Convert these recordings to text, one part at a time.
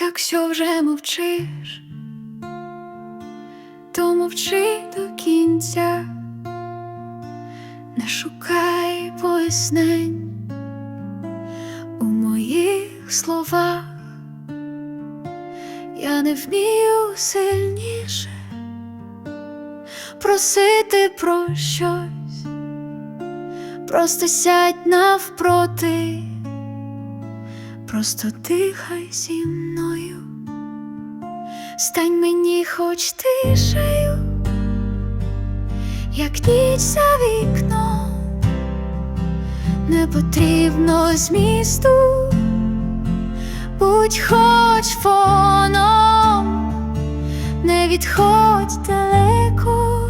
Якщо вже мовчиш, то мовчи до кінця, не шукай пояснень у моїх словах, я не вмію сильніше просити про щось, просто сядь навпроти. Просто дихай зі мною, стань мені хоч тишею, як ніч за вікном, не потрібно змісту, будь хоч фоном, не відходь далеко,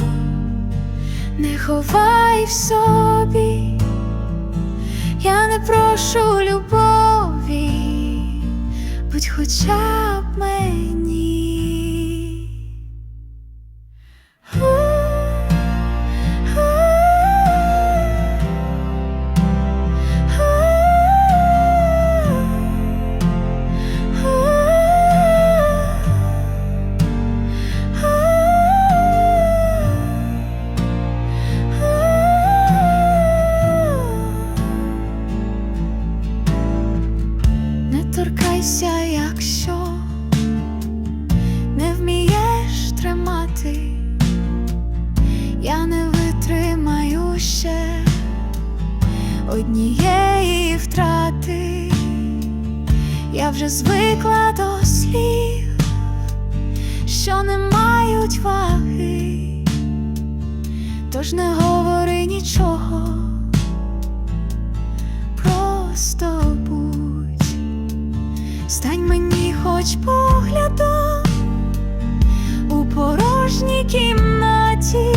не ховай в собі. Я не прошу любові, будь хоча б мені. Торкайся, якщо не вмієш тримати, я не витримаю ще однієї втрати, я вже звикла до слів, що не мають ваги, тож не говори нічого, просто. Стань мені хоч поглядом у порожній кімнаті,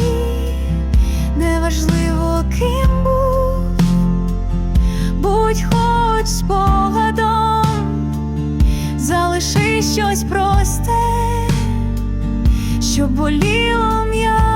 неважливо ким був, будь хоч спогадом, залиши щось просте, що боліло м'яко,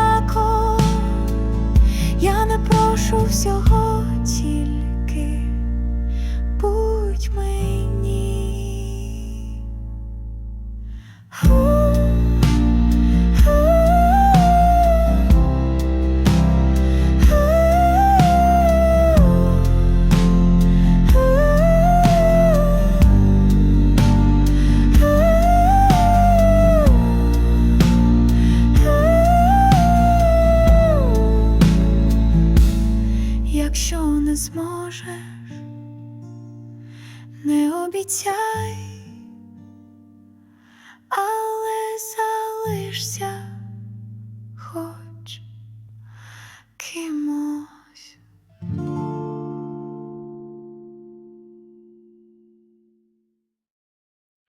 обіцяй, але залишся